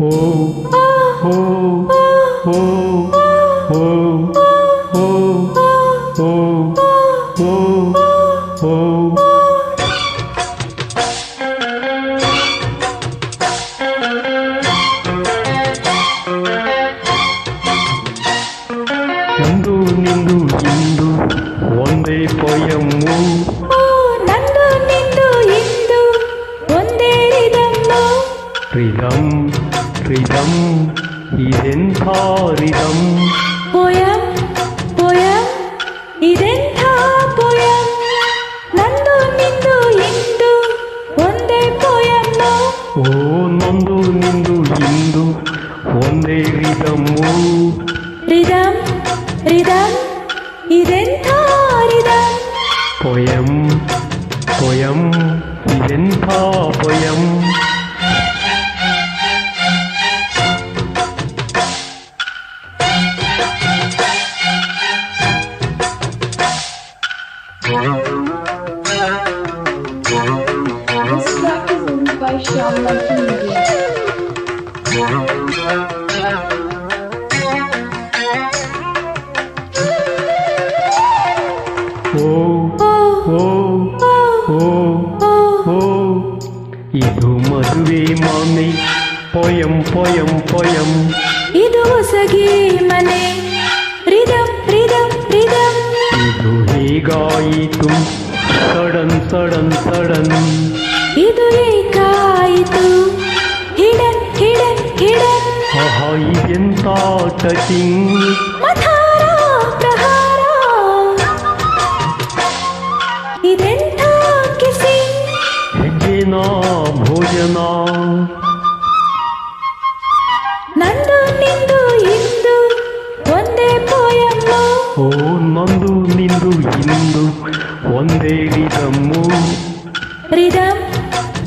ఓ ఓ ఓ ఓ ఓ ఓ ఓ ఓ ನಂದು ನಿಂದು ಇಂದು ಒಂದೇ ಪೊಯಮ್ಮು ಓ ನಂದು ನಿಂದು ಇಂದು ಒಂದೇ ರಿದಮ್ಮು ರಿದಂ ರಿದಂ ಇದೆಂಥ ರಿದಂ ಪೋಯಂ ಪೋಯಂ ಇದೆಂಥ ಪೋಯಂ ನಂದು ನಿಂದು ಇಂದು ಒಂದೇ ಪೋಯಮ್ಮು ಓ ನಂದು ನಿಂದು ಇಂದು ಒಂದೇ ರಿದಮ್ಮು ರಿದಮ್ ರಿದಮ್ ಇದೆಂಥ ರಿದಮ್ ಪೊಯಂ ಪೊಯಂ ಇದೆಂಥ ಪೊಯಂ her şey anlatsın diye. ಇದು ಮದುವೆ ಮಾಮಿ ಪೊಯಂ ಪೊಯಂ ಪೊಯಂ ಇದು ಹೊಸಗೆ ಮನೆ ರಿದಂ ರಿದಂ ರಿದಂ ಇದು ಹೀಗಾಯಿತು ಸಡನ್ ಸಡನ್ ಸಡನ್ ಇದು ಏಕಾಯಿತು ಹಿಡನ್ ಹಿಡನ್ ಹಿಡನ್ ಆಹಾ ಇದೆಂತ ಟಚಿಂಗ್ ಮಥಾರ ಪ್ರಹಾರ ಇದೆಂಥ ಕಿಸಿಂಗ್ ಹೆಜ್ಜೆನ ಭೋಜನ ನಂದು ನಿಂದು ಇಂದು ಒಂದೇ ಪೋಯಮ್ಮು ಓ ನಂದು ನಿಂದು ಇಂದು ಒಂದೇ rhythm rhythm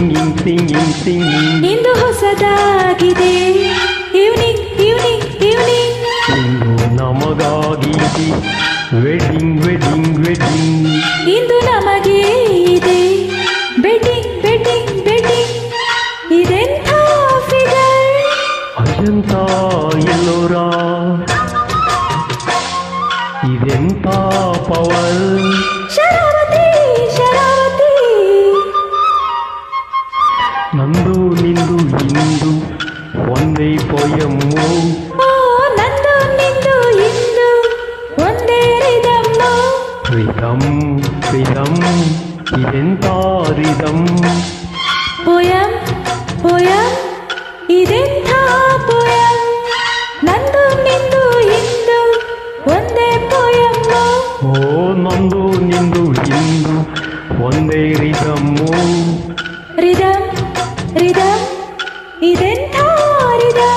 singing singing singing ಇಂದು ಹೊಸದಾಗಿದೆ. ಈವ್ನಿಂಗ್ ಈವ್ನಿಂಗ್ ಈವ್ನಿಂಗ್ ಇಂದು ನಮಗಾಗಿದೆ. ವೆಡ್ಡಿಂಗ್ ವೆಡ್ಡಿಂಗ್ ವೆಡ್ಡಿಂಗ್ ಇಂದು ನಮಗೆ ಇದೆ. ಬೆಡ್ಡಿಂಗ್ ಬೆಡ್ಡಿಂಗ್ ಬೆಡ್ಡಿಂಗ್ ಇದೆಂಥ ಫಿಗರ್ ಅಜಂತ ಎಲ್ಲೋರ? ಇದೆಂತ ಪವರ್ ನಂದು ನಿಂದು ಇಂದು ಒಂದೇ ಪೊಯಮ್ಮು ಓ ನಂದು ನಿಂದು ಇಂದು ಒಂದೇ ರಿದಮ್ಮು ರಿದಂ ರಿದಂ ಇದೆಂತ ರಿದಂ ಪೋಯಂ ಪೋಯಂ ಇದೆಂಥ ಪೋಯಂ ನಂದು ನಿಂದು ಇಂದು ಒಂದೇ ಪೋಯಮ್ಮು ಓ ನಂದು ನಿಂದು ಇಂದು ಒಂದೇ ರಿದಮ್ಮು ರಿದಮ್ రిధం ఇదెంత రిధం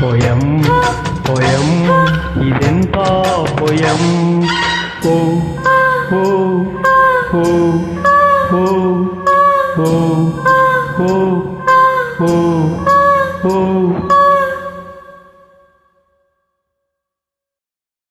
పొయం పొయం ఇదెంత పొయం? ఓ ఓ ఓ ఓ ఓ ఓ ఓ ఓ